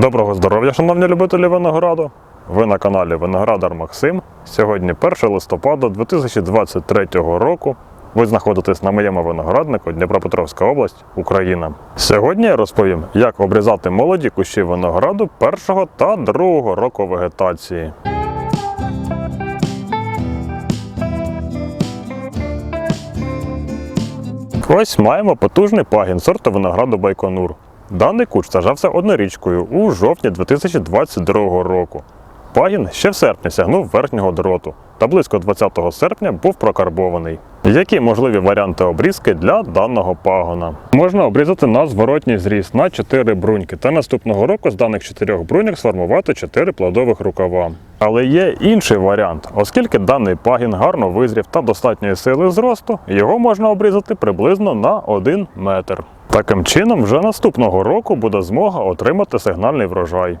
Доброго здоров'я, шановні любителі винограду! Ви на каналі Виноградар Максим. Сьогодні 1 листопада 2023 року. Ви знаходитесь на моєму винограднику Дніпропетровська область, Україна. Сьогодні я розповім, як обрізати молоді кущі винограду першого та другого року вегетації. Ось маємо потужний пагін сорту винограду Байконур. Даний куч сажався однорічкою у жовтні 2022 року. Пагін ще в серпні сягнув верхнього дроту та близько 20 серпня був прокарбований. Які можливі варіанти обрізки для даного пагона? Можна обрізати на зворотній зріз на 4 бруньки та наступного року з даних 4 бруньок сформувати 4 плодових рукава. Але є інший варіант, оскільки даний пагін гарно визрів та достатньої сили зросту, його можна обрізати приблизно на 1 метр. Таким чином, вже наступного року буде змога отримати сигнальний врожай.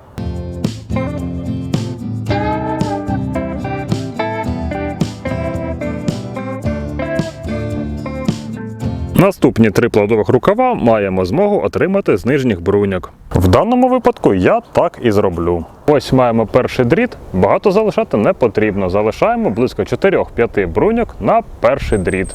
Наступні три плодових рукава маємо змогу отримати з нижніх бруньок. В даному випадку я так і зроблю. Ось маємо перший дріт, багато залишати не потрібно. Залишаємо близько 4-5 бруньок на перший дріт.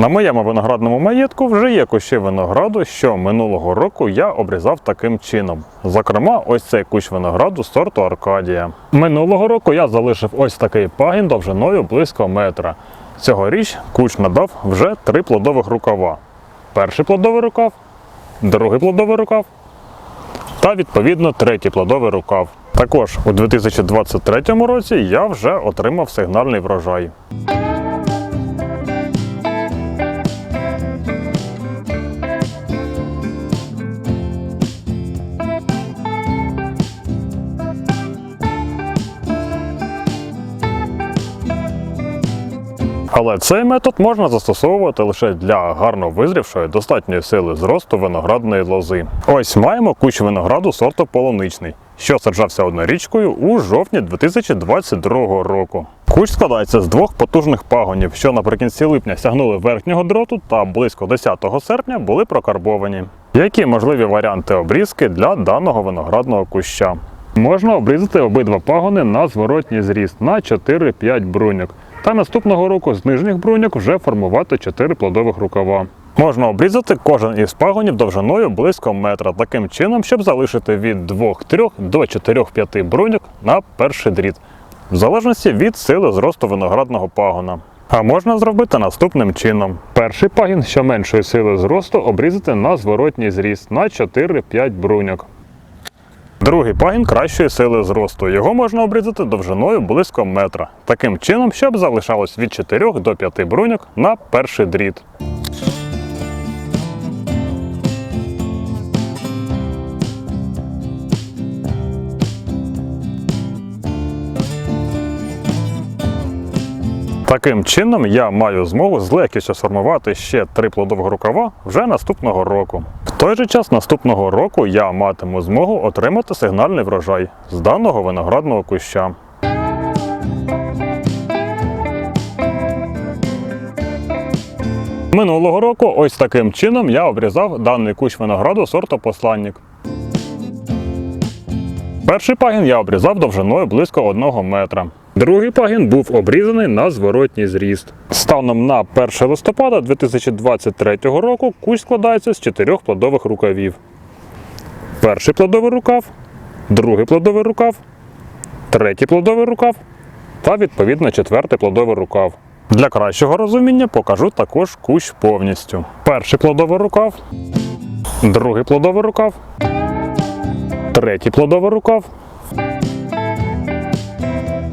На моєму виноградному маєтку вже є кущі винограду, що минулого року я обрізав таким чином. Зокрема, ось цей кущ винограду сорту Аркадія. Минулого року я залишив ось такий пагін довжиною близько метра. Цьогоріч кущ надав вже три плодових рукава. Перший плодовий рукав, другий плодовий рукав та відповідно третій плодовий рукав. Також у 2023 році я вже отримав сигнальний врожай. Але цей метод можна застосовувати лише для гарно визрівшої достатньої сили зросту виноградної лози. Ось маємо кущ винограду сорту полуничний, що саджався однорічкою у жовтні 2022 року. Кущ складається з двох потужних пагонів, що наприкінці липня сягнули верхнього дроту та близько 10 серпня були прокарбовані. Які можливі варіанти обрізки для даного виноградного куща? Можна обрізати обидва пагони на зворотній зріз на 4-5 бруньок. Та наступного року з нижніх бруньок вже формувати 4 плодових рукава. Можна обрізати кожен із пагонів довжиною близько метра, таким чином, щоб залишити від 2-3 до 4-5 бруньок на перший дріт, в залежності від сили зросту виноградного пагона. А можна зробити наступним чином: перший пагін, що меншої сили зросту, обрізати на зворотній зріз на 4-5 бруньок. Другий пагін кращої сили зросту. Його можна обрізати довжиною близько метра. Таким чином, щоб залишалось від 4 до 5 бруньок на перший дріт. Таким чином я маю змогу з легкістю сформувати ще три плодових рукава вже наступного року. Той же час наступного року я матиму змогу отримати сигнальний врожай з даного виноградного куща. Минулого року ось таким чином я обрізав даний кущ винограду сорту посланник. Перший пагін я обрізав довжиною близько 1 метра. Другий пагін був обрізаний на зворотній зріст. Станом на 1 листопада 2023 року кущ складається з чотирьох плодових рукавів. Перший плодовий рукав, другий плодовий рукав, третій плодовий рукав та відповідно четвертий плодовий рукав. Для кращого розуміння покажу також кущ повністю. Перший плодовий рукав, другий плодовий рукав, третій плодовий рукав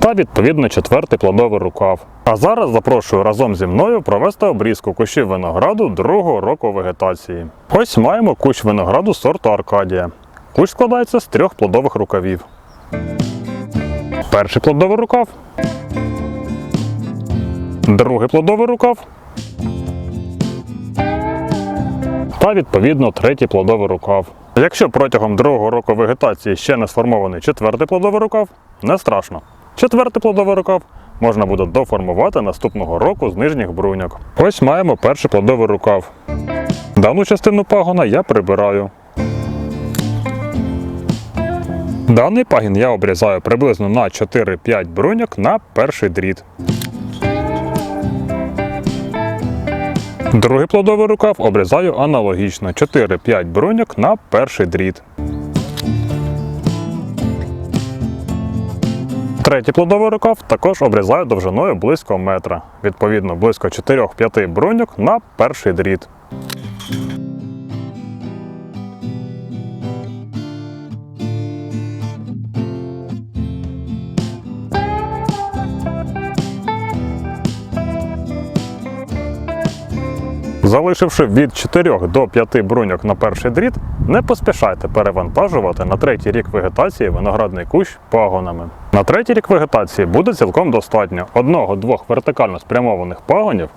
та відповідно четвертий плодовий рукав. А зараз запрошую разом зі мною провести обрізку кущів винограду другого року вегетації. Ось маємо кущ винограду сорту Аркадія. Кущ складається з трьох плодових рукавів. Перший плодовий рукав. Другий плодовий рукав. Та відповідно третій плодовий рукав. Якщо протягом другого року вегетації ще не сформований четвертий плодовий рукав, не страшно. Четвертий плодовий рукав можна буде доформувати наступного року з нижніх бруньок. Ось маємо перший плодовий рукав. Дану частину пагона я прибираю. Даний пагін я обрізаю приблизно на 4-5 бруньок на перший дріт. Другий плодовий рукав обрізаю аналогічно 4-5 бруньок на перший дріт. Третій плодовий рукав також обрізаю довжиною близько метра, відповідно близько 4-5 бруньок на перший дріт. Залишивши від 4 до 5 бруньок на перший дріт, не поспішайте перевантажувати на третій рік вегетації виноградний кущ пагонами. На третій рік вегетації буде цілком достатньо одного-двох вертикально спрямованих пагонів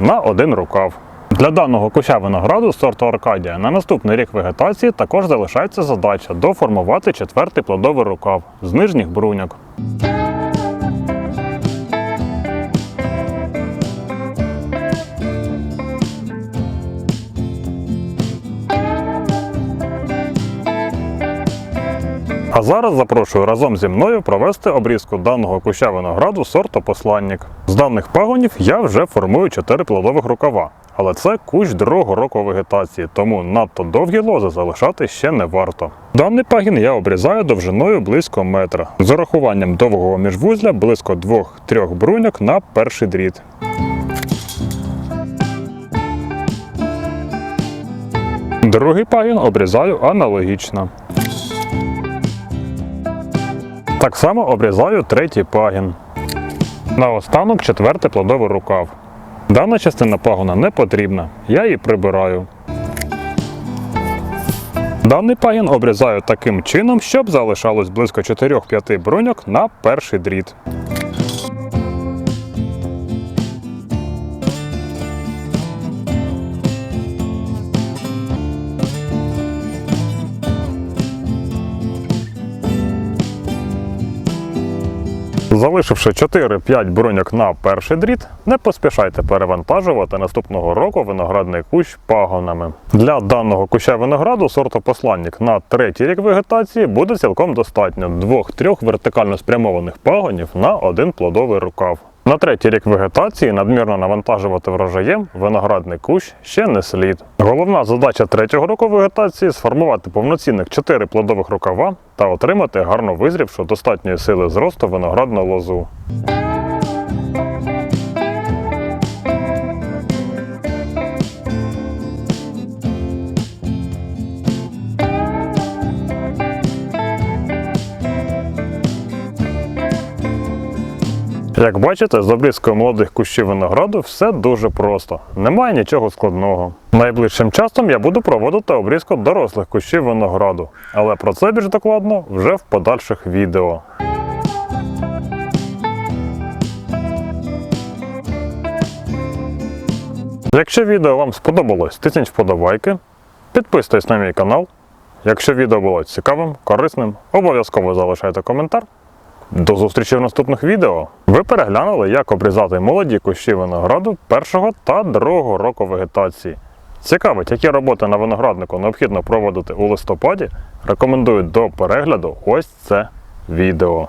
на один рукав. Для даного куща винограду сорту Аркадія на наступний рік вегетації також залишається задача доформувати четвертий плодовий рукав з нижніх бруньок. А зараз запрошую разом зі мною провести обрізку даного куща винограду сорту посланник. З даних пагонів я вже формую 4 плодових рукава. Але це кущ другого року вегетації, тому надто довгі лози залишати ще не варто. Даний пагін я обрізаю довжиною близько метра, з урахуванням довгого міжвузля близько 2-3 бруньок на перший дріт. Другий пагін обрізаю аналогічно. Так само обрізаю третій пагін. Наостанок четвертий плодовий рукав. Дана частина пагона не потрібна, я її прибираю. Даний пагін обрізаю таким чином, щоб залишалось близько 4-5 бруньок на перший дріт. Залишивши 4-5 броньок на перший дріт, не поспішайте перевантажувати наступного року виноградний кущ пагонами. Для даного куща винограду сорту посланник на третій рік вегетації буде цілком достатньо 2-3 вертикально спрямованих пагонів на один плодовий рукав. На третій рік вегетації надмірно навантажувати врожаєм виноградний кущ ще не слід. Головна задача третього року вегетації сформувати повноцінних 4 плодових рукава та отримати гарно визрівшу достатньої сили зросту виноградну лозу. Як бачите, з обрізкою молодих кущів винограду все дуже просто, немає нічого складного. Найближчим часом я буду проводити обрізку дорослих кущів винограду, але про це більш докладно вже в подальших відео. Якщо відео вам сподобалось, тисніть вподобайки, підписуйтесь на мій канал. Якщо відео було цікавим, корисним, обов'язково залишайте коментар. До зустрічі в наступних відео. Ви переглянули, як обрізати молоді кущі винограду першого та другого року вегетації. Цікавить, які роботи на винограднику необхідно проводити у листопаді, рекомендую до перегляду ось це відео.